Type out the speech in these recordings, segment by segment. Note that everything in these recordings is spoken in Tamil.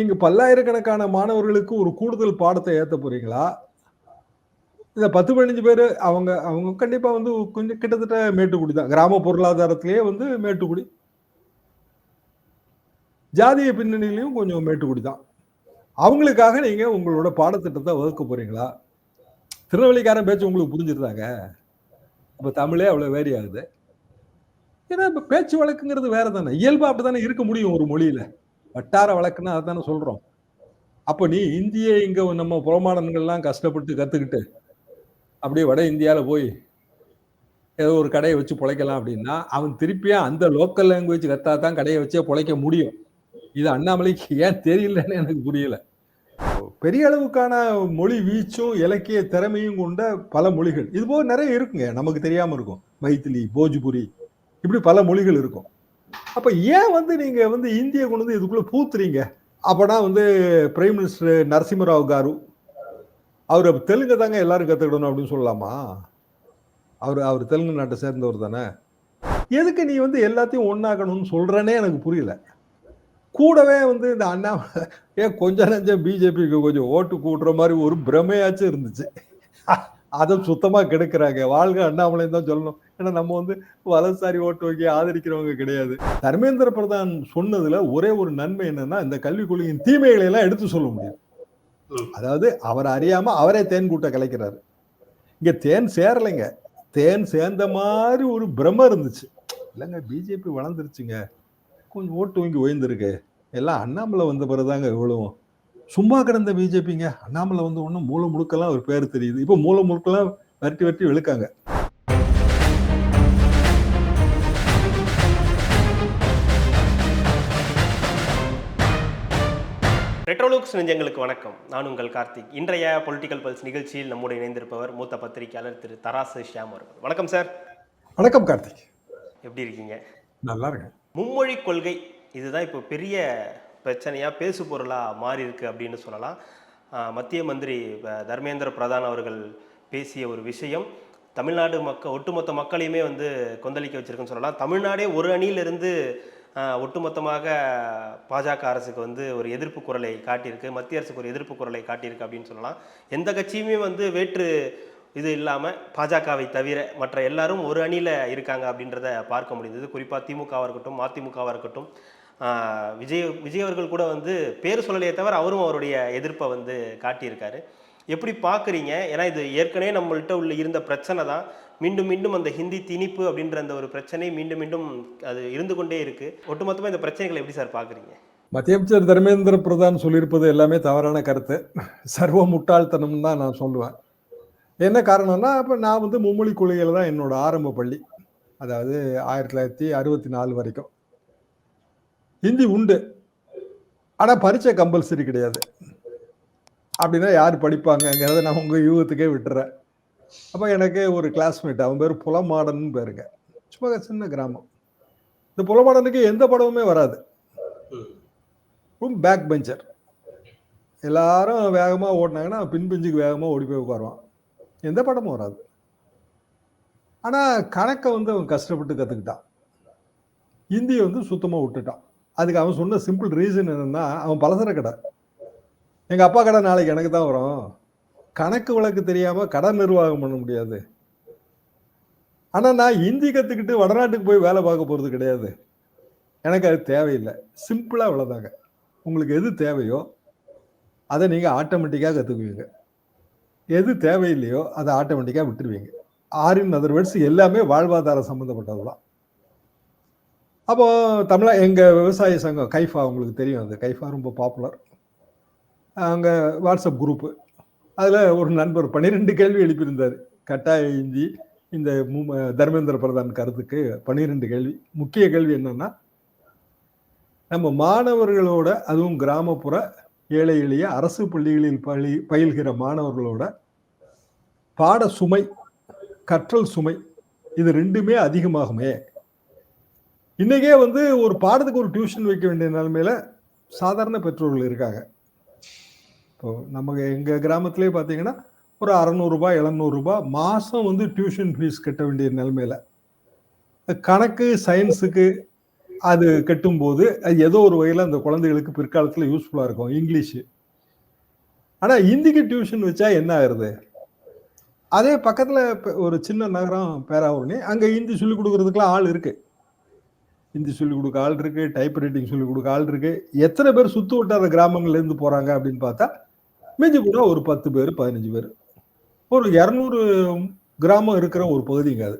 நீங்க பல்லாயிரக்கணக்கான மாணவர்களுக்கு ஒரு கூடுதல் பாடத்தை ஏத்த போறீங்களா? இந்த பத்து பதினஞ்சு பேர் அவங்க அவங்க கண்டிப்பா வந்து கொஞ்சம் கிட்டத்தட்ட மேட்டுக்குடி தான். கிராம பொருளாதாரத்திலேயே வந்து மேட்டுக்குடி. ஜாதிய பின்னணியிலையும் கொஞ்சம் மேட்டுக்குடி தான். அவங்களுக்காக நீங்க உங்களோட பாடத்திட்டத்தை வகுக்க போறீங்களா? திருநெல்வேலிக்காரன் பேச்சு உங்களுக்கு புரிஞ்சிருதாங்க? அப்ப தமிழே அவ்வளவு வேரி ஆகுது. ஏன்னா இப்ப பேச்சு வழக்குங்கிறது வேற தானே. இயல்பா அப்படித்தானே இருக்க முடியும் ஒரு மொழியில. வட்டார வழக்குன்னா தானே சொல்கிறோம் அப்போ நீ இந்திய இங்கே நம்ம புறமாடன்கள்லாம் கஷ்டப்பட்டு கற்றுக்கிட்டு அப்படியே வட இந்தியாவில் போய் ஏதோ ஒரு கடையை வச்சு பிழைக்கலாம் அப்படின்னா, அவன் திருப்பியும் அந்த லோக்கல் லாங்குவேஜ் கத்தா தான் கடையை வச்சே பிழைக்க முடியும். இது அண்ணாமலைக்கு ஏன் தெரியலன்னு எனக்கு புரியல. பெரிய அளவுக்கான மொழி வீச்சும், இலக்கிய திறமையும் கொண்ட பல மொழிகள். இது போக நிறைய இருக்குங்க. நமக்கு தெரியாமல் இருக்கும். மைத்திலி போஜ்புரி இப்படி பல மொழிகள் இருக்கும். அப்போ ஏன் வந்து நீங்கள் வந்து இந்திய கொண்டு வந்து இதுக்குள்ளே பூத்துறீங்க? அப்போனா வந்து பிரைம் மினிஸ்டர் நரசிம்மராவ் காரு அவர் தெலுங்கு தாங்க எல்லாரும் கற்றுக்கிடணும் அப்படின்னு சொல்லலாமா? அவர் அவர் தெலுங்கு நாட்டை சேர்ந்தவர் தானே. எதுக்கு நீ வந்து எல்லாத்தையும் ஒன்றாக்கணும்னு சொல்றேன்னே எனக்கு புரியல. கூடவே வந்து இந்த அண்ணாமலை ஏன் கொஞ்சம் நெஞ்சம் பிஜேபிக்கு கொஞ்சம் ஓட்டு கூட்டுற மாதிரி ஒரு பிரமையாச்சும் இருந்துச்சு. அதை சுத்தமாக கெடுக்கிறாங்க வாழ்க அண்ணாமலைன்னு தான் சொல்லணும். ஏன்னா நம்ம வந்து வலதுசாரி ஓட்டு வங்கி ஆதரிக்கிறவங்க கிடையாது. தர்மேந்திர பிரதான் சொன்னதுல ஒரே ஒரு நன்மை என்னன்னா, இந்த கல்விக் கொள்கையின் தீமைகளை எல்லாம் எடுத்து சொல்ல முடியும். அதாவது அவர் அறியாம அவரே தேன் கூட்ட கலைக்கிறாரு. இங்க தேன் சேரலைங்க. தேன் சேர்ந்த மாதிரி ஒரு பிரம இருந்துச்சு. இல்லைங்க பிஜேபி வளர்ந்துருச்சுங்க. கொஞ்சம் ஓட்டு வங்கி உயர்ந்திருக்கு. எல்லாம் அண்ணாமலை வந்த பிறகுதாங்க இவ்வளவும். சும்மா கிடந்த பிஜேபிங்க. அண்ணாமலை வந்த ஒன்றும் மூல முழுக்கெல்லாம் அவர் பேர் தெரியுது. இப்போ மூல முழுக்கெல்லாம் வரட்டி வரட்டி விழுக்காங்க ரெட்ரோலுக்ஸ் நெஞ்சங்களுக்கு வணக்கம். நான் உங்கள் கார்த்திக். இன்றைய பொலிட்டிக்கல் பல்ஸ் நிகழ்ச்சியில் நம்முடைய இணைந்திருப்பவர் மூத்த பத்திரிகையாளர் திரு தராசு ஷியாம் அவர்கள். வணக்கம் சார் வணக்கம் கார்த்திக். எப்படி இருக்கீங்க? நல்லா இருக்கேன். மும்மொழி கொள்கை இதுதான் இப்போ பெரிய பிரச்சனையாக பேசு பொருளாக மாறி இருக்கு அப்படின்னு சொல்லலாம். மத்திய மந்திரி தர்மேந்திர பிரதான் அவர்கள் பேசிய ஒரு விஷயம் தமிழ்நாடு மக்கள் ஒட்டுமொத்த மக்களையுமே வந்து கொந்தளிக்க வச்சிருக்குன்னு சொல்லலாம். தமிழ்நாடே ஒரு அணியிலிருந்து ஒட்டுமொத்தமாக பாஜக அரசுக்கு வந்து ஒரு எதிர்ப்பு குரலை காட்டியிருக்கு. மத்திய அரசுக்கு ஒரு எதிர்ப்பு குரலை காட்டியிருக்கு அப்படின்னு சொல்லலாம். எந்த கட்சியுமே வந்து வேற்று இது இல்லாமல் பாஜகவை தவிர மற்ற எல்லாரும் ஒரு அணியில் இருக்காங்க அப்படின்றத பார்க்க முடிந்தது. குறிப்பாக திமுகவாக இருக்கட்டும் அதிமுகவாக இருக்கட்டும். விஜய் விஜய் அவர்கள் கூட வந்து பேர் சொல்லலையே தவிர அவரும் அவருடைய எதிர்ப்பை வந்து காட்டியிருக்காரு. எப்படி பார்க்குறீங்க ஏன்னா இது ஏற்கனவே நம்மள்கிட்ட உள்ள இருந்த பிரச்சனை தான் மீண்டும் மீண்டும் அந்த ஹிந்தி திணிப்பு அப்படின்ற அந்த ஒரு பிரச்சனை மீண்டும் மீண்டும் அது இருந்து கொண்டே இருக்குது ஒட்டுமொத்தமாக இந்த பிரச்சனைகளை எப்படி சார் பார்க்குறீங்க மத்திய அமைச்சர் தர்மேந்திர பிரதான் சொல்லியிருப்பது எல்லாமே தவறான கருத்து. சர்வ முட்டாள்தனம்னு தான் நான் சொல்லுவேன். என்ன காரணம்னா, அப்போ நான் வந்து மும்மொழி கொள்கையில் தான் என்னோட ஆரம்ப பள்ளி. அதாவது 1964 வரைக்கும். ஹிந்தி உண்டு. ஆனால் பரீட்சை கம்பல்சரி கிடையாது. அப்படின்னா யார் படிப்பாங்கங்கிறத நான் உங்கள் யூகத்துக்கே விட்டுறேன். அப்போ எனக்கு ஒரு கிளாஸ்மேட் அவன் பேர் புலமாடன்னு பேருங்க. சும்மா சின்ன கிராமம். இந்த புலமாடனுக்கு எந்த படமுமே வராது. Back bencher. எல்லாரும் வேகமாக ஓட்டினாங்கன்னா பின் பெஞ்சுக்கு வேகமாக ஓடி போய் உட்காருவான். எந்த படமும் வராது. ஆனால் கணக்கை வந்து அவன் கஷ்டப்பட்டு கற்றுக்கிட்டான் இந்தியை வந்து சுத்தமாக விட்டுட்டான். அதுக்கு அவன் சொன்ன சிம்பிள் ரீசன் என்னென்னா அவன் பலசர கடை. எங்கள் அப்பா கடை நாளைக்கு எனக்கு தான் வரும். கணக்கு வழக்கு தெரியாமல் கடன் நிர்வாகம் பண்ண முடியாது. ஆனால் நான் ஹிந்தி கற்றுக்கிட்டு வடநாட்டுக்கு போய் வேலை பார்க்க போகிறது கிடையாது. எனக்கு அது தேவையில்லை சிம்பிளாக அவ்வளோதாங்க உங்களுக்கு எது தேவையோ, அதை நீங்கள் ஆட்டோமேட்டிக்காக கற்றுக்குவீங்க எது தேவையில்லையோ, அதை ஆட்டோமேட்டிக்காக விட்டுருவீங்க. ஆரின் அதர்வேர்ட்ஸ் எல்லாமே வாழ்வாதாரம் சம்மந்தப்பட்டது தான். அப்போது தமிழா எங்கள் விவசாய சங்கம் கைஃபா உங்களுக்கு தெரியும் அது. கைஃபா ரொம்ப பாப்புலர். அங்கே வாட்ஸ்அப் குரூப்பு அதில் ஒரு நண்பர் 12 கேள்வி எழுப்பியிருந்தார் கட்டாய இந்தி இந்த தர்மேந்திர பிரதான் கருத்துக்கு 12 கேள்வி. முக்கிய கேள்வி என்னன்னா, நம்ம மாணவர்களோட அதுவும் கிராமப்புற ஏழை எளிய அரசு பள்ளிகளில் பழி பயில்கிற மாணவர்களோட பாட சுமை, கற்றல் சுமை இது ரெண்டுமே அதிகமாகுமே. இன்றைக்கே வந்து ஒரு பாடத்துக்கு ஒரு டியூஷன் வைக்க வேண்டிய நிலைமையில சாதாரண பெற்றோர்கள் இருக்காங்க. இப்போ நம்ம எங்கள் கிராமத்துலேயே பார்த்தீங்கன்னா, ஒரு அறநூறுரூபா எழுநூறுபா மாதம் வந்து டியூஷன் ஃபீஸ் கட்ட வேண்டிய நிலைமையில். கணக்கு, சயின்ஸுக்கு அது கட்டும்போது அது ஏதோ ஒரு வகையில் அந்த குழந்தைகளுக்கு பிற்காலத்தில் யூஸ்ஃபுல்லாக இருக்கும் இங்கிலீஷு. ஆனால் ஹிந்திக்கு டியூஷன் வச்சா என்ன ஆகுறது? அதே பக்கத்தில் ஒரு சின்ன நகரம் பேராவூர்னி அங்கே ஹிந்தி சொல்லிக் கொடுக்குறதுக்குலாம் ஆள் இருக்குது ஹிந்தி சொல்லிக் கொடுக்க ஆள் இருக்குது டைப் ரைட்டிங் சொல்லிக் கொடுக்க ஆள் இருக்குது எத்தனை பேர் சுற்று வட்டார கிராமங்கள்லேருந்து போகிறாங்க அப்படின்னு பார்த்தா மிஞ்சி கூட ஒரு பத்து பேர் பதினஞ்சு பேர். ஒரு இரநூறு கிராமம் இருக்கிற ஒரு பகுதிங்க அது.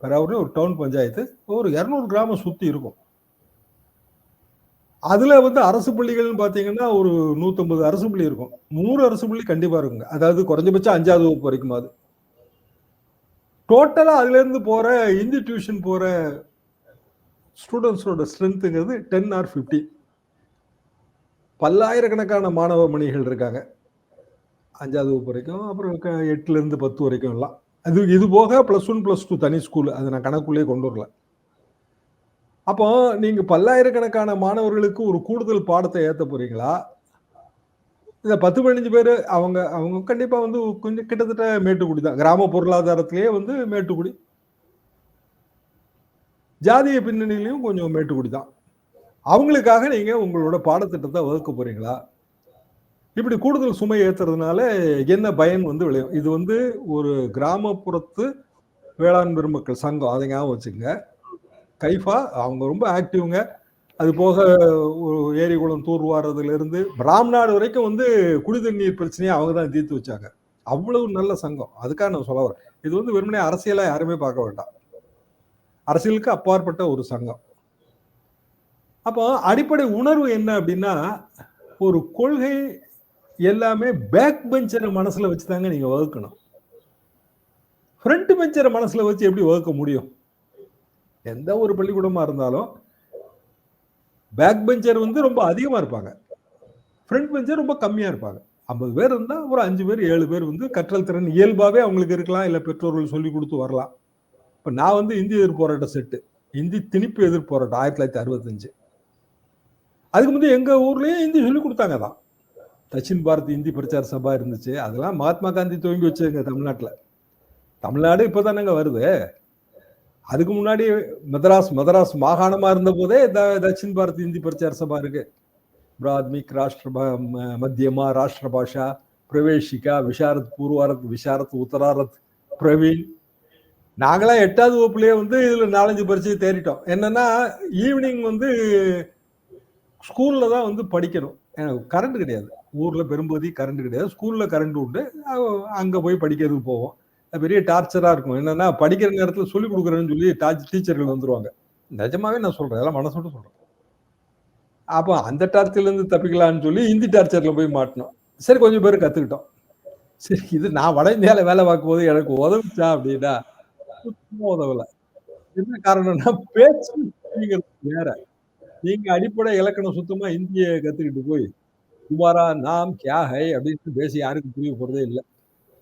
பெறாவூர்லேயே ஒரு டவுன் பஞ்சாயத்து ஒரு இரநூறு கிராமம் சுற்றி இருக்கும். அதில் வந்து அரசு பள்ளிகள்னு பார்த்தீங்கன்னா ஒரு நூற்றம்பது அரசு பள்ளி இருக்கும். நூறு அரசு பள்ளி கண்டிப்பாக இருக்குங்க. அதாவது குறைஞ்சபட்சம் அஞ்சாவது வகுப்பு வரைக்கும் அது. டோட்டலாக அதுலேருந்து போகிற இந்தி டியூஷன் போகிற ஸ்டூடெண்ட்ஸோட ஸ்ட்ரென்த்துங்கிறது டென் ஆர் ஃபிஃப்டீன் பல்லாயிரக்கணக்கான மாணவ மணிகள் இருக்காங்க. அஞ்சாவது வகுப்பு வரைக்கும் அப்புறம் க- எட்டுலேருந்து பத்து வரைக்கும் எல்லாம். அது இது போக ப்ளஸ் ஒன் ப்ளஸ் டூ தனி ஸ்கூல் அதை நான் கணக்குள்ளேயே கொண்டு வரல. அப்போ நீங்கள் பல்லாயிரக்கணக்கான மாணவர்களுக்கு ஒரு கூடுதல் பாடத்தை ஏற்ற போகிறீங்களா இந்த பத்து பதினஞ்சு பேர் அவங்க அவங்க கண்டிப்பாக வந்து கொஞ்சம் கிட்டத்தட்ட மேட்டுக்குடி தான். கிராம பொருளாதாரத்திலேயே வந்து மேட்டுக்குடி. ஜாதிய பின்னணியிலையும் கொஞ்சம் மேட்டுக்குடி தான். அவங்களுக்காக நீங்கள் உங்களோட பாடத்திட்டத்தை வகுக்க போகிறீங்களா இப்படி கூடுதல் சுமை ஏற்றுறதுனால என்ன பயன் வந்து விளையும்? இது வந்து ஒரு கிராமப்புறத்து வேளாண் பெருமக்கள் சங்கம் அதை ஞாபகம் வச்சுங்க கைஃபா அவங்க ரொம்ப ஆக்டிவ்ங்க. அது போக ஒரு ஏரி குளம் தூர்வாரதுல பிராம்நாடு வரைக்கும் வந்து குடி தண்ணீர் பிரச்சனையை அவங்க தான் தீர்த்து வச்சாங்க. அவ்வளவு நல்ல சங்கம். அதுக்காக நான் சொல்ல வரேன். இது வந்து வெறுமனே அரசியலாக யாருமே பார்க்க வேண்டாம். அரசியலுக்கு அப்பாற்பட்ட ஒரு சங்கம். அப்போ அடிப்படை உணர்வு என்ன அப்படின்னா ஒரு கொள்கை எல்லாமே பேக் பெஞ்சரை மனசுல வச்சுதாங்க நீங்க வகுக்கணும். ஃப்ரண்ட் பெஞ்சரை மனசுல வச்சு எப்படி வகுக்க முடியும்? எந்த ஒரு பள்ளிக்கூடமா இருந்தாலும் பேக் பெஞ்சர் வந்து ரொம்ப அதிகமா இருப்பாங்க. ஃப்ரண்ட் பெஞ்சர் ரொம்ப கம்மியா இருப்பாங்க. ஐம்பது பேர் இருந்தால் ஒரு அஞ்சு பேர் ஏழு பேர் வந்து கற்றல் திறன் இயல்பாகவே அவங்களுக்கு இருக்கலாம். இல்லை பெற்றோர்கள் சொல்லி கொடுத்து வரலாம். இப்போ நான் வந்து இந்தி எதிர் போராட்ட செட்டு இந்தி திணிப்பு எதிர் போராட்டம் ஆயிரத்தி தொள்ளாயிரத்தி அறுபத்தஞ்சு. அதுக்கு முந்தைய எங்கள் ஊர்லேயே இந்தி சொல்லி கொடுத்தாங்க தான். தட்சின் பாரத் இந்தி பிரச்சார சபா இருந்துச்சு. அதெல்லாம் மகாத்மா காந்தி துவங்கி வச்சதுங்க தமிழ்நாட்டில். தமிழ்நாடு இப்போ தானேங்க வருது. அதுக்கு முன்னாடி மதராஸ் மதராஸ் மாகாணமாக இருந்த போதே த- தட்சின் பாரத் இந்தி பிரச்சார சபா இருக்கு. பிராத்மிக் ராஷ்டிர ம- மத்தியமா ராஷ்டிர பாஷா பிரவேஷிகா விஷாரத் பூர்வாரத் விஷாரத் உத்தராரத் பிரவீன். நாங்களாம் எட்டாவது வகுப்புலேயே வந்து இதில் நாலஞ்சு பரிச்சை தேறிட்டோம். என்னன்னா ஈவினிங் வந்து ஸ்கூலில் தான் வந்து படிக்கணும். கரண்ட் கிடையாது. ஊர்ல பெரும்பகுதி கரண்ட் கிடையாது. ஸ்கூலில் கரண்ட் உண்டு. அங்கே அங்க போய் படிக்கிறதுக்கு போவோம். அது பெரிய டார்ச்சரா இருக்கும். என்னன்னா படிக்கிற நேரத்துல சொல்லி கொடுக்குறேன்னு சொல்லி டீச்சர்கள் வந்துடுவாங்க நிஜமாவே நான் சொல்றேன். அதெல்லாம் மனசோட சொல்றேன். அப்போ அந்த டார்ச்சர்ல இருந்து தப்பிக்கலாம்னு சொல்லி ஹிந்தி டார்ச்சர்ல போய் மாட்டினோம். சரி கொஞ்சம் பேர் கத்துக்கிட்டோம். சரி இது நான் வட இந்தியால வேலை பார்க்கும் போது எனக்கு உதவுச்சா அப்படின்னா உதவலை. என்ன காரணம்னா பேச்சு வேற. நீங்க அடிப்படை இலக்கணம் சுத்தமா இந்திய கத்துக்கிட்டு போய் குமாரா நாம் கியா ஹை அப்படின்னு பேசி யாருக்கும் புரிய போகிறதே இல்லை.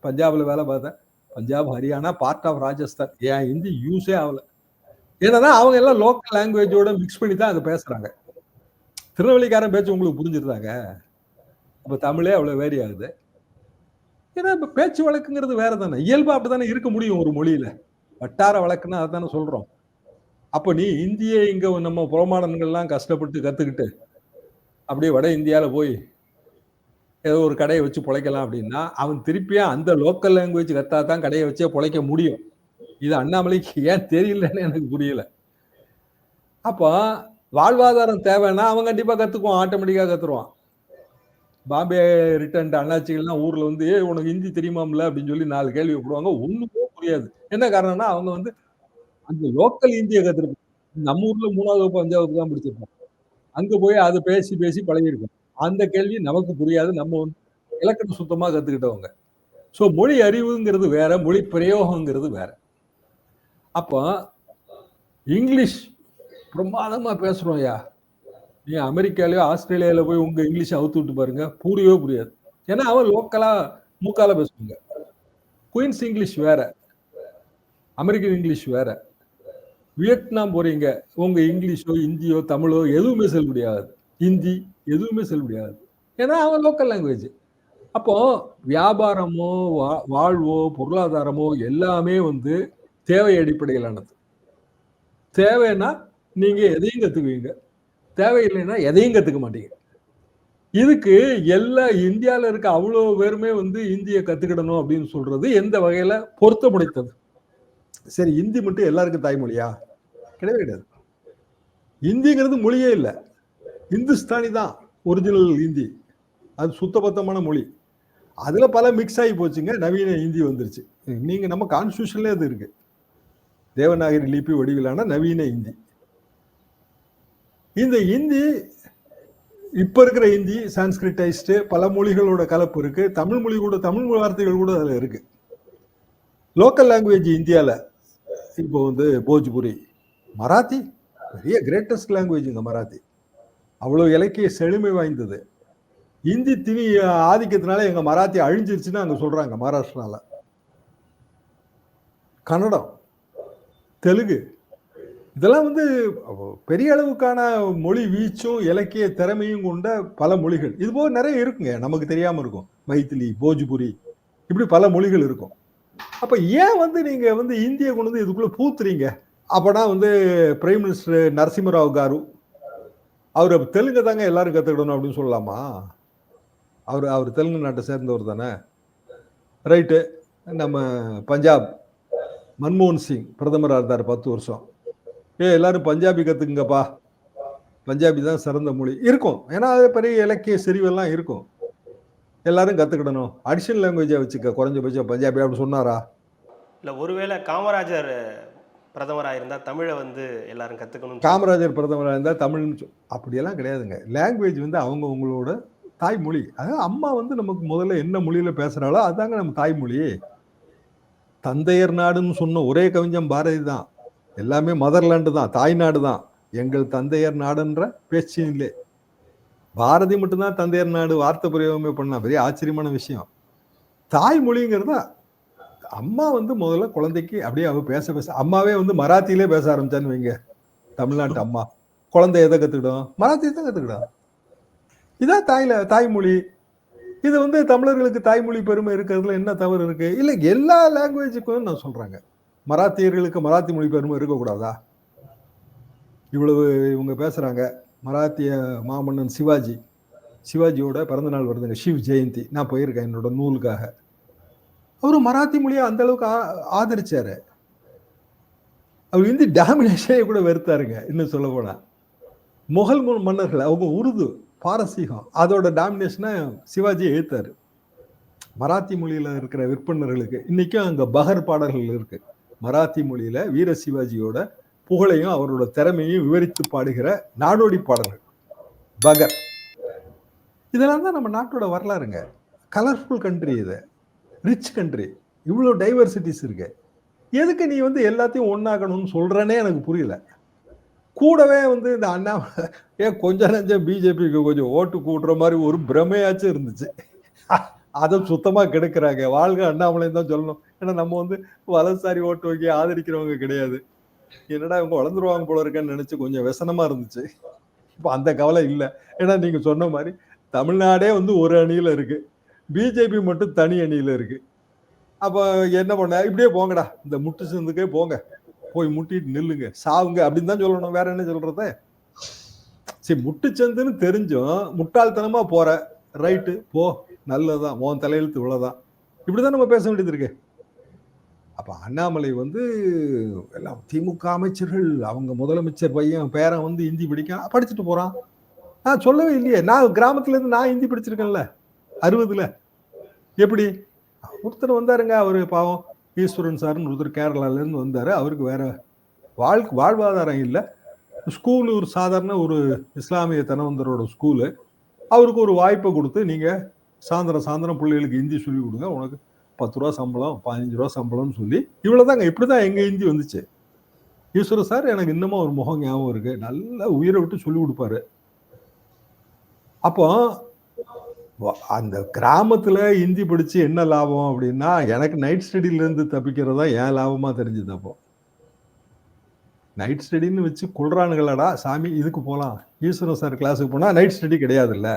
பஞ்சாபில் வேலை பார்த்தேன். Punjab Haryana part of Rajasthan. ஏன் ஹிந்தி யூஸே ஆகல. ஏன்னா அவங்க எல்லாம் லோக்கல் லாங்குவேஜோட மிக்ஸ் பண்ணி தான் அதை பேசுகிறாங்க திருநெல்வேலிக்காரன் பேச்சு உங்களுக்கு புரிஞ்சிருந்தாங்க. அப்போ தமிழே அவ்வளோ வேரி ஆகுது. ஏன்னா இப்போ பேச்சு வழக்குங்கிறது வேறு தானே. அப்படி தானே இருக்க முடியும் ஒரு மொழியில். வட்டார வழக்குன்னா தானே சொல்கிறோம் அப்போ நீ இந்திய இங்கே நம்ம புறமாடன்கள்லாம் கஷ்டப்பட்டு கற்றுக்கிட்டு அப்படியே வட இந்தியாவில் போய் ஏதோ ஒரு கடையை வச்சு பிழைக்கலாம் அப்படின்னா அவன் திருப்பியும் அந்த லோக்கல் லாங்குவேஜ் கத்தா தான் கடையை வச்சே பிழைக்க முடியும். இது அண்ணாமலைக்கு ஏன் தெரியலன்னு எனக்கு புரியல. அப்போ வாழ்வாதாரம் தேவைன்னா அவன் கண்டிப்பா கத்துக்குவான் ஆட்டோமேட்டிக்காக கத்துருவான். பாம்பே ரிட்டர்ன் அண்ணாச்சிகள்லாம் ஊர்ல வந்து ஏ உனக்கு ஹிந்தி தெரியுமாம்ல? அப்படின்னு சொல்லி நாலு கேள்வி போடுவாங்க ஒன்றுமே புரியாது. என்ன காரணம்னா அவங்க வந்து அந்த லோக்கல் இந்திய கற்றுருப்பாங்க நம்ம ஊர்ல மூணாவது வகுப்பு அஞ்சாவது வகுப்பு தான் பிடிச்சிருப்பாங்க. அங்க போய் அதை பேசி பேசி பழகிருக்கோம் அந்த கேள்வி நமக்கு புரியாது. நம்ம வந்து இலக்கணம் சுத்தமாக கற்றுக்கிட்டவங்க ஸோ மொழி அறிவுங்கிறது வேற மொழி பிரயோகங்கிறது வேற. அப்போ இங்கிலீஷ் பிரமாதமாக பேசுகிறோம் யா நீ அமெரிக்காலேயோ ஆஸ்திரேலியாவில் போய் உங்கள் இங்கிலீஷை அவுத்து விட்டு பாருங்க. புரியவே புரியாது. ஏன்னா அவன் லோக்கலாக மூக்கால பேசுவாங்க. குயின்ஸ் இங்கிலீஷ் வேற. அமெரிக்கன் இங்கிலீஷ் வேற. வியட்நாம் போறீங்க. உங்க இங்கிலீஷோ இந்தியோ தமிழோ எதுவுமே செல்லுபடியாகாது ஹிந்தி எதுவுமே செல்லுபடியாகாது ஏன்னா அவன் லோக்கல் லாங்குவேஜ் அப்போ வியாபாரமோ வா- வாழ்வோ பொருளாதாரமோ எல்லாமே வந்து தேவை அடிப்படையிலானது. தேவைன்னா நீங்க எதையும் கத்துக்குவீங்க. தேவையில்லைன்னா எதையும் கத்துக்க மாட்டீங்க. இதுக்கு எல்லா இந்தியாவில் இருக்க அவ்வளோ பேருமே வந்து இந்தியை கத்துக்கிடணும் அப்படின்னு சொல்றது எந்த வகையில பொருத்தமுடைத்தது? சரி இந்தி மட்டும் எல்லாருக்கும் தாய்மொழியா? கிடையவே கிடையாது. இந்திங்கிறது மொழியே இல்லை. ஹிந்துஸ்தானி தான் ஒரிஜினல் ஹிந்தி. அது சுத்தபத்தமான மொழி. அதில் பல மிக்ஸ் ஆகி போச்சுங்க நவீன ஹிந்தி வந்துருச்சு. நீங்கள் நம்ம கான்ஸ்டியூஷன்லேயே அது இருக்குது தேவநாகரி லிபி வடிவிலான நவீன ஹிந்தி. இந்த ஹிந்தி இப்போ இருக்கிற ஹிந்தி சான்ஸ்கிரிட்டைஸ்டு பல மொழிகளோட கலப்பு இருக்குது தமிழ் மொழி கூட தமிழ் வார்த்தைகள் கூட அதில் இருக்குது லோக்கல் லாங்குவேஜ் இந்தியாவில் இப்போ வந்து போஜ்புரி. மராத்தி பெரிய கிரேட்டஸ்ட் லாங்குவேஜ் இந்த மராத்தி. அவ்வளோ இலக்கிய செழுமை வாய்ந்தது. இந்தி திணி ஆதிக்கத்தினால எங்கள் மராத்தி அழிஞ்சிருச்சுன்னு அங்கே சொல்கிறாங்க மகாராஷ்டிராவில் கன்னடம் தெலுங்கு இதெல்லாம் வந்து பெரிய அளவுக்கான மொழி வீச்சும் இலக்கிய திறமையும் கொண்ட பல மொழிகள். இது போக நிறைய இருக்குங்க. நமக்கு தெரியாமல் இருக்கும். மைத்திலி போஜ்புரி இப்படி பல மொழிகள் இருக்கும். அப்போ ஏன் வந்து நீங்கள் வந்து இந்திய கொண்டு வந்து இதுக்குள்ளே பூத்துறீங்க? அப்போனா வந்து பிரைம் மினிஸ்டர் நரசிம்மராவ் காரு அவர் தெலுங்கு தாங்க எல்லாரும் கற்றுக்கிடணும் அப்படின்னு சொல்லலாமா? அவர் அவர் தெலுங்கு நாட்டை சேர்ந்தவர் தானே? ரைட்டு. நம்ம பஞ்சாப் மன்மோகன் சிங் பிரதமராக இருந்தார் பத்து வருஷம். ஏ எல்லாரும் பஞ்சாபி கற்றுக்குங்கப்பா பஞ்சாபி தான் சிறந்த மொழி. இருக்கும். ஏன்னா அது பெரிய இலக்கிய செறிவெல்லாம் இருக்கும். எல்லாரும் கற்றுக்கிடணும் அடிஷனல் லாங்குவேஜை வச்சுக்க குறைஞ்சபட்சம் பஞ்சாபி அப்படின்னு சொன்னாரா? இல்லை ஒருவேளை காமராஜர் பிரதமராக இருந்தால் தமிழை வந்து எல்லாரும் கற்றுக்கணும் காமராஜர் பிரதமராக இருந்தால் தமிழ்னு அப்படியெல்லாம் கிடையாதுங்க. லாங்குவேஜ் வந்து அவங்க உங்களோட தாய்மொழி. அதாவது அம்மா வந்து நமக்கு முதல்ல என்ன மொழியில் பேசுகிறாளோ அதாங்க நம்ம தாய்மொழி. தந்தையர் நாடுன்னு சொன்ன ஒரே கவிஞம் பாரதி தான். எல்லாமே மதர்லாண்டு தான் தாய்நாடு தான். எங்கள் தந்தையர் நாடுன்ற பேச்சினிலே பாரதி மட்டும்தான் தந்தையர் நாடு வார்த்தை பிரயோகமே பண்ணா பெரிய ஆச்சரியமான விஷயம். தாய்மொழிங்கிறத அம்மா வந்து முதல்ல குழந்தைக்கு அப்படியே அவ பேச பேச அம்மாவே வந்து மராத்தியிலே பேச ஆரம்பிச்சான்னு வைங்க. தமிழ்நாட்டு அம்மா. குழந்தை எதை கத்துக்கிடும்? மராத்தி தான் கத்துக்கிடும். இதான் தாய்ல தாய்மொழி. இது வந்து தமிழர்களுக்கு தாய்மொழி பெருமை இருக்கிறதுல என்ன தவறு இருக்கு? இல்ல எல்லா லாங்குவேஜுக்கும் நான் சொல்றாங்க. மராத்தியர்களுக்கு மராத்தி மொழி பெருமை இருக்கக்கூடாதா? இவ்வளவு இவங்க பேசுறாங்க. மராத்திய மாமன்னன் சிவாஜி. சிவாஜியோட பிறந்தநாள் வருதுங்க. சிவ் ஜெயந்தி. நான் போயிருக்கேன் என்னோட நூலுக்காக. அவரு மராத்தி மொழியை அந்த அளவுக்கு ஆதரிச்சாரு. அவர் இந்தி டாமினேஷனே கூட வெறுத்தாருங்க இன்னும் சொல்ல போனா முகல் மன்னர்கள் அவங்க உருது பாரசீகம் அதோட டாமினேஷனை சிவாஜி எழுத்தாரு மராத்தி மொழியில இருக்கிற விற்பனர்களுக்கு இன்னைக்கும் அங்க பகர் பாடல்கள் இருக்கு. மராத்தி மொழியில வீர சிவாஜியோட புகழையும் அவரோட திறமையும் விவரித்து பாடுகிற நாடோடி பாடல்கள். பகர். இதெல்லாம் தான் நம்ம நாட்டோட வரலாறுங்க. கலர்ஃபுல் கண்ட்ரி இது. ரிச் கண்ட்ரி இவ்வளோ டைவர்சிட்டிஸ் இருக்கு. எதுக்கு நீ வந்து எல்லாத்தையும் ஒன்றாக்கணும்னு சொல்கிறனே எனக்கு புரியல. கூடவே வந்து இந்த அண்ணா ஏன் கொஞ்சம் நஞ்சம் பிஜேபிக்கு கொஞ்சம் ஓட்டு கூட்டுற மாதிரி ஒரு பிரமையாச்சும் இருந்துச்சு. அதை சுத்தமாக கெடுக்கிறாங்க. வாழ்க அண்ணாமலைன்னு தான் சொல்லணும். ஏன்னா நம்ம வந்து வலதுசாரி ஓட்டு வைக்க ஆதரிக்கிறவங்க கிடையாது. என்னடா இவங்க வளர்ந்துருவாங்க போல இருக்கேன்னு நினச்சி கொஞ்சம் விசனமா இருந்துச்சு. இப்போ அந்த கவலை இல்லை. ஏன்னா நீங்கள் சொன்ன மாதிரி தமிழ்நாடே வந்து ஒரு அணியில் இருக்குது பிஜேபி மட்டும் தனி அணியில் இருக்கு. அப்போ என்ன பண்ண? இப்படியே போங்கடா. இந்த முட்டு சிந்துக்கே போங்க. போய் முட்டிட்டு நில்லுங்க. சாவுங்க. அப்படின்னு தான் சொல்லணும். வேற என்ன சொல்றது? சரி முட்டுச்சந்துன்னு தெரிஞ்சும் முட்டாள்தனமா போற. ரைட்டு போ. நல்லதான் உன் தலையெழுத்து இவ்வளோதான் இப்படிதான் நம்ம பேச வேண்டியது இருக்கு. அப்ப அண்ணாமலை வந்து எல்லாம் திமுக அமைச்சர்கள் அவங்க முதலமைச்சர் பையன் பேரன் வந்து ஹிந்தி படிக்க படிச்சுட்டு போறான். நான் சொல்லவே இல்லையே. நான் கிராமத்துல இருந்து நான் ஹிந்தி படிச்சிருக்கேன்ல. அறுபதுல. எப்படி? ஒருத்தர் வந்தாருங்க அவர் பாவம் ஈஸ்வரன் சார்னு ஒருத்தர் கேரளாலேருந்து வந்தார். அவருக்கு வேற வாழ்க்கை வாழ்வாதாரம் இல்லை. ஸ்கூலு ஒரு சாதாரண ஒரு இஸ்லாமிய தனவந்தரோட ஸ்கூலு அவருக்கு ஒரு வாய்ப்பை கொடுத்து நீங்கள் சாயந்தரம் சாயந்தரம் பிள்ளைகளுக்கு ஹிந்தி சொல்லி கொடுங்க. உனக்கு பத்து ரூபா சம்பளம் பதினஞ்சு ரூபா சம்பளம்னு சொல்லி இவ்வளோதாங்க இப்படி தான் எங்கள் ஹிந்தி வந்துச்சு. ஈஸ்வரன் சார் எனக்கு இன்னமும் ஒரு முகம் ஞாபகம் இருக்குது நல்லா உயிரை விட்டு சொல்லி கொடுப்பாரு. அப்போ அந்த கிராமத்தில் ஹிந்தி படிச்சு என்ன லாபம் அப்படின்னா எனக்கு நைட் ஸ்டடியிலேருந்து தப்பிக்கிறது தப்பிக்கிறதா ஏன் லாபமாக தெரிஞ்சது அப்போ. நைட் ஸ்டடின்னு வச்சு கொள்றானுங்களடா சாமி இதுக்கு போகலாம் ஈஸ்வரன் சார் கிளாஸுக்கு போனால் நைட் ஸ்டடி கிடையாதுல்ல.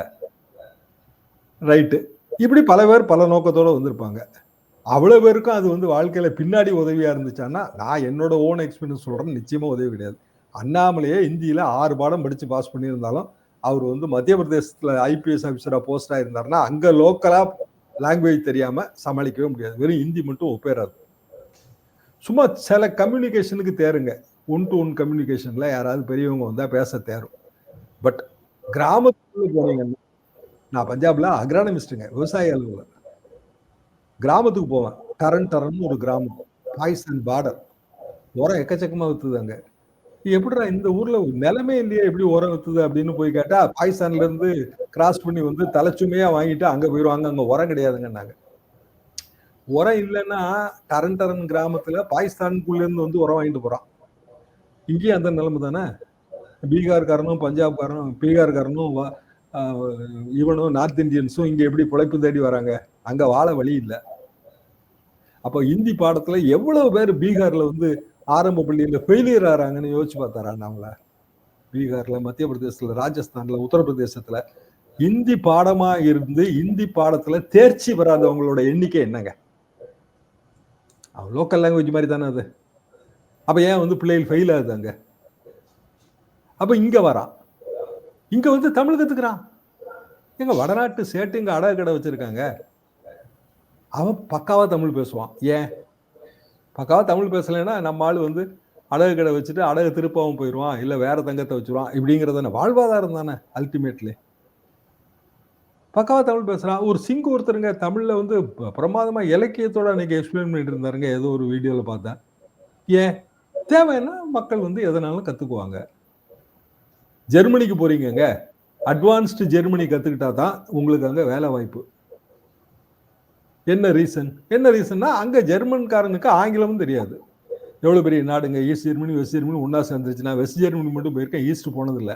ரைட்டு இப்படி பல பேர் பல நோக்கத்தோடு வந்திருப்பாங்க. அவ்வளோ பேருக்கும் அது வந்து வாழ்க்கையில் பின்னாடி உதவியாக இருந்துச்சான்னா நான் என்னோட ஓன் எக்ஸ்பீரியன்ஸ் சொல்கிறேன் நிச்சயமாக உதவி கிடையாது. அண்ணாமலையே இந்தியில் ஆறு பாடம் படித்து பாஸ் பண்ணியிருந்தாலும் அவர் வந்து மத்திய பிரதேசத்துல ஐபிஎஸ் ஆஃபீஸராக போஸ்ட் ஆயிருந்தாருன்னா அங்க லோக்கலா லாங்குவேஜ் தெரியாம சமாளிக்கவே முடியாது. வெறும் ஹிந்தி மட்டும் ஒப்பேறாது சும்மா சில கம்யூனிகேஷனுக்கு தேருங்க. ஒன் டு ஒன் கம்யூனிகேஷன்ல யாராவது பெரியவங்க வந்தால் பேச தேரும். பட் கிராமத்துக்குள்ள போனீங்கன்னா நான் பஞ்சாப்ல அக்ரானமிஸ்ட்டுங்க விவசாய அலுவலர். கிராமத்துக்கு போவேன். டரன் டரன் ஒரு கிராமம். பாகிஸ்தான் பார்டர் உரம் எக்கச்சக்கமா வித்துது அங்கே. எப்படிடா இந்த ஊர்ல நிலமே இல்லையே எப்படி உரம் வித்துது அப்படின்னு போய் கேட்டா பாகிஸ்தான்ல இருந்து கிராஸ் பண்ணி வந்து தலைச்சுமையா வாங்கிட்டு அங்க போயிடுவாங்க அங்க உரம் கிடையாதுங்கன்னாங்க. உரம் இல்லைன்னா டரன் டரன் கிராமத்துல பாகிஸ்தானுக்குள்ள இருந்து வந்து உரம் வாங்கிட்டு போறான். இங்கேயும் அந்த நிலைமை தானே? பீகார்காரனும் பஞ்சாப்காரனும் பீகார்காரனும் வா- இவனும் நார்த் இந்தியன்ஸும் இங்க எப்படி பிழைப்பு தேடி வராங்க? அங்க வாழ வழி இல்லை. அப்போ இந்தி பாடத்துல எவ்வளவு பேர் பீகார்ல வந்து ஆரம்ப பள்ளியில ஃபெயிலியர் ஆறாங்கன்னு யோசிச்சு பார்த்தாரா அவங்கள? பீகார்ல மத்திய பிரதேசத்துல ராஜஸ்தான்ல உத்தரப்பிரதேசத்தில் இந்தி பாடமா இருந்து இந்தி பாடத்துல தேர்ச்சி பெறாதவங்களோட எண்ணிக்கை என்னங்க? லோக்கல் லாங்குவேஜ் மாதிரி தானே அது. அப்போ ஏன் வந்து பிள்ளைகள் ஃபெயில் ஆகுது அங்கே அப்போ இங்கே வரான் இங்கே வந்து தமிழ் கற்றுக்கிறான் எங்க வடநாட்டு சேட்டு இங்கே அடகு கடை வச்சிருக்காங்க. அவன் பக்காவாக தமிழ் பேசுவான். ஏன்? பக்காவாக தமிழ் பேசலைன்னா நம்ம ஆள் வந்து அடகு கடை வச்சுட்டு அடகு திருப்பாவும் போயிடுவான் இல்லை வேற தங்கத்தை வச்சுருவான் இப்படிங்கிறது தானே. வாழ்வாதாரம் தானே அல்டிமேட்லி பக்காவா தமிழ் பேசுகிறான் ஒரு சிங்கு ஒருத்தருங்க தமிழில் வந்து ப- பிரமாதமா இலக்கியத்தோட அன்னைக்கு எக்ஸ்பிளைன் பண்ணிட்டு இருந்தாருங்க. ஏதோ ஒரு வீடியோவில் பார்த்தேன். ஏன்? தேவைன்னா மக்கள் வந்து எதனாலும் கற்றுக்குவாங்க ஜெர்மனிக்கு போறீங்கங்க. அட்வான்ஸ்டு ஜெர்மனி கற்றுக்கிட்டா தான் உங்களுக்கு அங்கே வேலை வாய்ப்பு. என்ன ரீசன் என்ன ரீசன்னா அங்கே ஜெர்மன்காரனுக்கு ஆங்கிலமும் தெரியாது. எவ்வளோ பெரிய நாடுங்க? ஈஸ்ட் ஜெர்மனி வெஸ்ட் ஜெர்மனி ஒன்றா சேர்ந்துருச்சு. நான் வெஸ்ட் ஜெர்மனி மட்டும் போயிருக்கேன். ஈஸ்ட் போனதில்லை.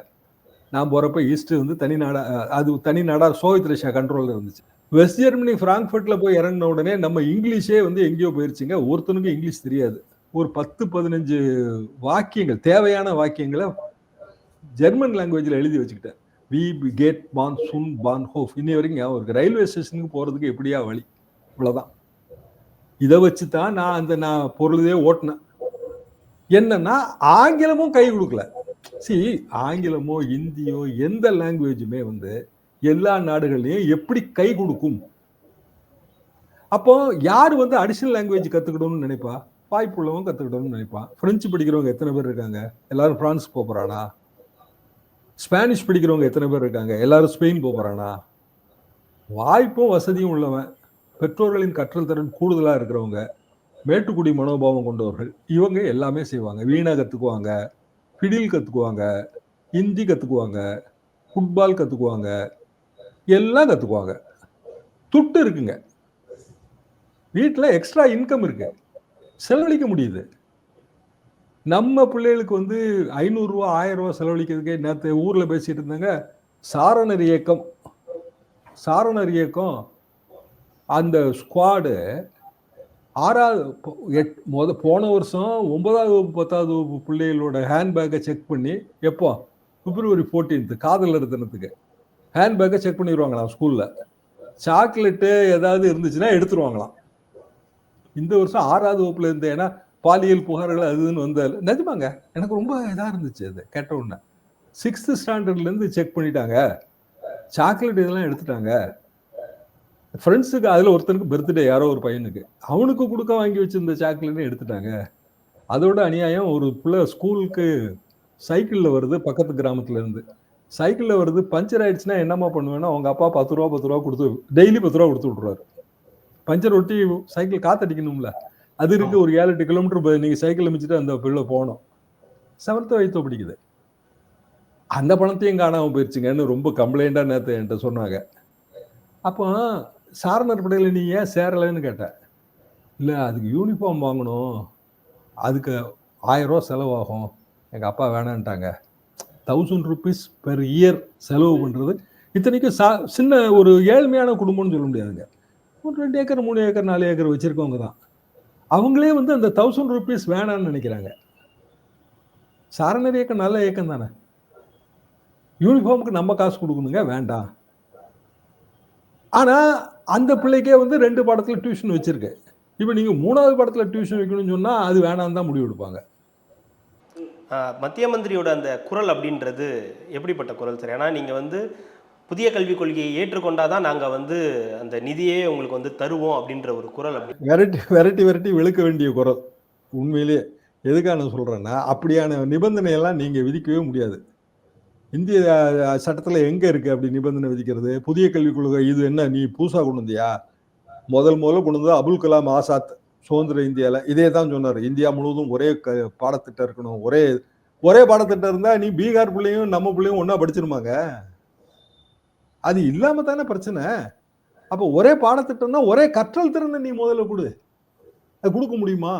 நான் போகிறப்ப ஈஸ்ட் வந்து தனி நாடா அது தனி நாடா சோவியத் ரஷ்யா கண்ட்ரோலில் இருந்துச்சு. வெஸ்ட் ஜெர்மனி ஃப்ராங்க்ஃபர்ட்டில் போய் இறங்கின உடனே நம்ம இங்கிலீஷே வந்து எங்கேயோ போயிருச்சுங்க. ஒருத்தனுக்கும் இங்கிலீஷ் தெரியாது. ஒரு பத்து பதினஞ்சு வாக்கியங்கள் தேவையான வாக்கியங்களை ஜெர்மன் லாங்குவேஜில் எழுதி வச்சுக்கிட்டேன். வி கேட் பான் சுன் பான் ஹோஃப் இன்னி வரைக்கும் ஞாபகம் ரயில்வே ஸ்டேஷனுக்கு போகிறதுக்கு எப்படியா வழி? அவ்வளோதான் இதை வச்சு தான் நான் அந்த நான் பொருளையே ஓட்டினேன். என்னன்னா ஆங்கிலமும் கை கொடுக்கல. சி ஆங்கிலமோ இந்தியோ எந்த லாங்குவேஜுமே வந்து எல்லா நாடுகள்லையும் எப்படி கை கொடுக்கும்? அப்போ யார் வந்து அடிஷனல் லாங்குவேஜ் கற்றுக்கணும்னு நினைப்பா? வாய்ப்பு உள்ளவங்க கற்றுக்கணும்னு நினைப்பான். ஃப்ரெஞ்சு படிக்கிறவங்க எத்தனை பேர் இருக்காங்க? எல்லாரும் ஃப்ரான்ஸ் போகிறானா ஸ்பானிஷ் படிக்கிறவங்க எத்தனை பேர் இருக்காங்க? எல்லாரும் ஸ்பெயின் போகிறானா வாய்ப்பும் வசதியும் உள்ளவன். பெற்றோர்களின் கற்றல் திறன் கூடுதலாக இருக்கிறவங்க மேட்டுக்குடி மனோபாவம் கொண்டவர்கள் இவங்க எல்லாமே செய்வாங்க. வீணா கற்றுக்குவாங்க பிடில் கற்றுக்குவாங்க ஹிந்தி கற்றுக்குவாங்க ஃபுட்பால் கற்றுக்குவாங்க எல்லாம் கற்றுக்குவாங்க துட்டு இருக்குங்க. வீட்டில் எக்ஸ்ட்ரா இன்கம் இருக்கு. செலவழிக்க முடியுது. நம்ம பிள்ளைகளுக்கு வந்து ஐநூறுரூவா ஆயிரம் ரூபா செலவழிக்கிறதுக்கே நேற்று ஊரில் பேசிகிட்டு இருந்தாங்க சாரணர் இயக்கம். சாரணர் இயக்கம் அந்த ஸ்குவாடு ஆறாவது எட் மொத போன வருஷம் ஒன்பதாவது வகுப்பு பத்தாவது வகுப்பு பிள்ளைகளோட ஹேண்ட்பேக்கை செக் பண்ணி எப்போ? பிப்ரவரி ஃபோர்டீன்த்து காதலர் தினத்துக்கு ஹேண்ட்பேக்கை செக் பண்ணிடுவாங்களாம் ஸ்கூலில் சாக்லேட்டு ஏதாவது இருந்துச்சுன்னா எடுத்துருவாங்களாம். இந்த வருஷம் ஆறாவது வகுப்புல இருந்த ஏன்னா பாலியல் புகார்கள் அதுன்னு வந்தால் நிஜமாங்க எனக்கு ரொம்ப இதாக இருந்துச்சு அது கேட்ட உடனே. சிக்ஸ்த்து ஸ்டாண்டர்ட்லேருந்து செக் பண்ணிட்டாங்க. சாக்லேட் இதெல்லாம் எடுத்துட்டாங்க. ஃப்ரெண்ட்ஸுக்கு அதில் ஒருத்தனுக்கு பர்த்டே யாரோ ஒரு பையனுக்கு. அவனுக்கு கொடுக்க வாங்கி வச்சிருந்த சாக்லேட்னு எடுத்துட்டாங்க. அதோட அநியாயம் ஒரு பிள்ளை ஸ்கூலுக்கு சைக்கிளில் வருது பக்கத்து கிராமத்துல இருந்து. சைக்கிளில் வருது பஞ்சர் ஆயிடுச்சுன்னா என்னம்மா பண்ணுவேன்னா அவங்க அப்பா பத்து ரூபா பத்து ரூபா கொடுத்து டெய்லி பத்து ரூபா கொடுத்து விட்ருவாரு பஞ்சர் ஒட்டி சைக்கிள் காத்தடிக்கணும்ல. அது இருக்கு ஒரு ஏழு எட்டு கிலோமீட்டர் நீங்க சைக்கிள் மிச்சிட்டு அந்த பிள்ளை போகணும். செவன்த்து வயிற்று பிடிக்குது. அந்த பணத்தையும் காணாம போயிருச்சுங்கன்னு ரொம்ப கம்ப்ளைண்டா நேற்று என்கிட்ட சொன்னாங்க. அப்போ சாரணர் படையில் நீ ஏன் சேரலைன்னு கேட்டேன் இல்லை அதுக்கு யூனிஃபார்ம் வாங்கணும். அதுக்கு ஆயிரம் ரூபா செலவாகும். எங்கள் அப்பா வேணான்ட்டாங்க. தௌசண்ட் ருபீஸ் பெர் இயர் செலவு பண்ணுறது இத்தனைக்கும் சா சின்ன ஒரு ஏழ்மையான குடும்பம்னு சொல்ல முடியாதுங்க. ஒரு ரெண்டு ஏக்கர் மூணு ஏக்கர் நாலு ஏக்கர் வச்சுருக்கவங்க தான். அவங்களே வந்து அந்த தௌசண்ட் ருபீஸ் வேணான்னு நினைக்கிறாங்க. சாரணர் இயக்கம் நல்ல இயக்கம் தானே? யூனிஃபார்முக்கு நம்ம காசு கொடுக்கணுங்க? வேண்டாம். ஆனால் அந்த பிள்ளைக்கே வந்து ரெண்டு பாடத்துல டியூஷன் வச்சிருக்கு இப்போ நீங்க மூணாவது பாடத்துல டியூஷன் வைக்கணும்னு சொன்னா அது வேணாம் தான் முடிவு எடுப்பாங்க. மத்திய மந்திரியோட அந்த குரல் அப்படின்றது எப்படிப்பட்ட குரல் சார்? ஏன்னா நீங்கள் வந்து புதிய கல்விக் கொள்கையை ஏற்றுக்கொண்டாதான் நாங்கள் வந்து அந்த நிதியே உங்களுக்கு வந்து தருவோம் அப்படின்ற ஒரு குரல் அப்படி. விரட்டி விரட்டி விரட்டி வெளுக்க வேண்டிய குரல். உண்மையிலேயே எதுக்காக நான் சொல்றேன்னா அப்படியான நிபந்தனை எல்லாம் நீங்க விதிக்கவே முடியாது. இந்திய சட்டத்தில் எங்கே இருக்குது அப்படி நிபந்தனை விதிக்கிறது? புதிய கல்விக் கொள்கை இது என்ன? நீ புதுசாக கொண்டு வந்தியா? முதல் முதல்ல கொண்டு வந்தது அபுல் கலாம் ஆசாத் சுதந்திர இந்தியாவில் இதே தான் சொன்னார். இந்தியா முழுவதும் ஒரே க பாடத்திட்டம் இருக்கணும். ஒரே ஒரே பாடத்திட்டம் இருந்தால் நீ பீகார் பிள்ளையும் நம்ம பிள்ளையும் ஒன்றா படிச்சிருமாங்க? அது இல்லாமல் தானே பிரச்சனை. அப்போ ஒரே பாடத்திட்டம்னா ஒரே கற்றல் திறனை நீ முதல்ல கொடு. அது கொடுக்க முடியுமா?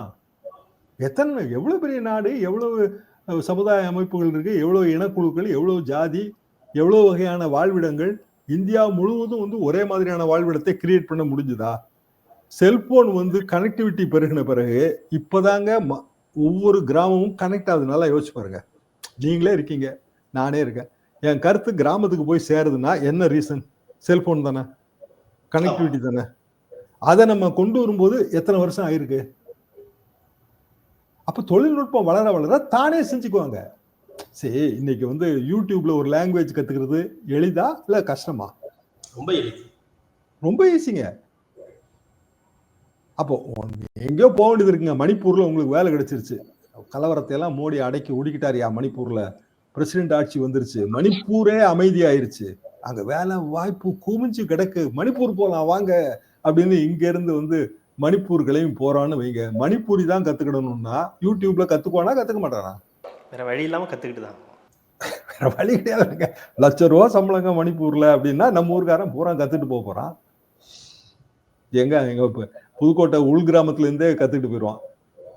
எத்தனை எவ்வளோ பெரிய நாடு? எவ்வளவு சமுதாய அமைப்புகள் இருக்குது எவ்வளோ இனக்குழுக்கள் எவ்வளோ ஜாதி எவ்வளோ வகையான வாழ்விடங்கள் இந்தியா முழுவதும் வந்து ஒரே மாதிரியான வாழ்விடத்தை கிரியேட் பண்ண முடிஞ்சுதா? செல்போன் வந்து கனெக்டிவிட்டி பெருகின பிறகு இப்போதாங்க ம- ஒவ்வொரு கிராமமும் கனெக்ட் ஆகுதுனால யோசிச்சு பாருங்க. நீங்களே இருக்கீங்க நானே இருக்கேன். என் கருத்து கிராமத்துக்கு போய் சேருதுன்னா என்ன ரீசன் செல்போன் தானே. கனெக்டிவிட்டி தானே. அதை நம்ம கொண்டு வரும்போது எத்தனை வருஷம் ஆயிருக்கு? அப்ப தொழில்நுட்பம் வளர வளர தானே செஞ்சுக்குவாங்க. சரி இன்னைக்கு வந்து யூடியூப்ல ஒரு லாங்குவேஜ் கத்துக்கிறது எளிதா இல்ல கஷ்டமா? ரொம்ப எளிது. ரொம்ப ஈஸிங்க அப்போ எங்கேயோ போக வேண்டியது இருக்குங்க. மணிப்பூர்ல உங்களுக்கு வேலை கிடைச்சிருச்சு. கலவரத்தை எல்லாம் மோடி அடக்கி ஒடுக்கிட்டாரியா மணிப்பூர்ல. பிரசிடென்ட் ஆட்சி வந்துருச்சு. மணிப்பூரே அமைதியாயிருச்சு. அங்க வேலை வாய்ப்பு குமிஞ்சு கிடக்கு. மணிப்பூர் போலாம் வாங்க. அப்படின்னு இங்க இருந்து வந்து மணிப்பூர் கிளம்பி போறான்னு வைங்க. மணிப்பூரி தான் கத்துக்கிடணும்னா யூடியூப்ல கத்துக்குவானா கத்துக்க மாட்டானா? வேற வழி இல்லாமல் கற்றுக்கிட்டு தான் வேற வழி கிடையாதுங்க லட்ச ரூபா சம்பளங்க மணிப்பூர்ல அப்படின்னா நம்ம ஊர்க்காரன் பூரா கத்துட்டு போக போறான். எங்க எங்க இப்ப புதுக்கோட்டை உள் கிராமத்துல இருந்தே கத்துக்கிட்டு போயிடுவான்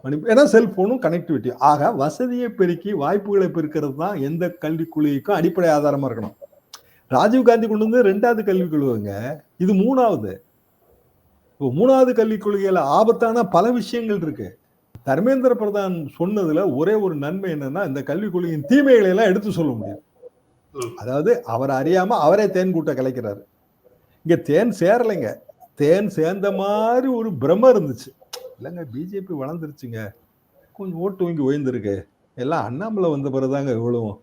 மணி ஏன்னா செல்போனும் கனெக்டிவிட்டி ஆக வசதியை பெருக்கி வாய்ப்புகளை பெருக்கிறது தான் எந்த கல்விக் கொள்கைக்கும் அடிப்படை ஆதாரமா இருக்கணும். ராஜீவ் காந்தி கொண்டு வந்து ரெண்டாவது கல்விக் கொள்கைங்க இது மூணாவது. மூணாவது கல்விக் கொள்கையில் ஆபத்தான பல விஷயங்கள் இருக்கு. தர்மேந்திர பிரதான் சொன்னதுல ஒரே ஒரு நன்மை என்னன்னா இந்த கல்விக் கொள்கையின் தீமைகளை எல்லாம் எடுத்து சொல்ல முடியும். அதாவது அவர் அறியாம அவரே தேன் கூட்ட கலைக்கிறாரு. இங்க தேன் சேரலைங்க. தேன் சேர்ந்த மாதிரி ஒரு பிரம இருந்துச்சு. இல்லைங்க பிஜேபி வளர்ந்துருச்சுங்க. கொஞ்சம் ஓட்டு வங்கி உயர்ந்திருக்கு. எல்லாம் அண்ணாமலை வந்த பிறகுதாங்க இவ்வளவும்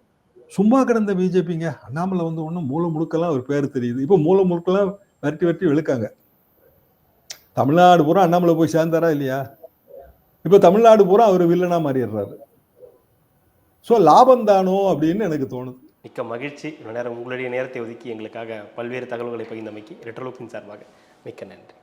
சும்மா கிடந்த பிஜேபிங்க. அண்ணாமலை வந்து ஒன்றும் மூல முழுக்கெல்லாம் ஒரு பேர் தெரியுது. இப்போ மூல முழுக்கெல்லாம் விரட்டி விரட்டி வெளுக்காங்க. தமிழ்நாடு பூரா அண்ணாமலை போய் சேர்ந்தாரா இல்லையா? இப்போ தமிழ்நாடு பூரா அவர் வில்லனா மாறிடுறாரு. ஸோ லாபம் தானோ அப்படின்னு எனக்கு தோணுது. மிக்க மகிழ்ச்சி. இவ்வளோ நேரம் உங்களுடைய நேரத்தை ஒதுக்கி எங்களுக்காக பல்வேறு தகவல்களை பகிர்ந்தமைக்கு ரெட்ரோலுக்கின் சார்பாக மிக்க நன்றி.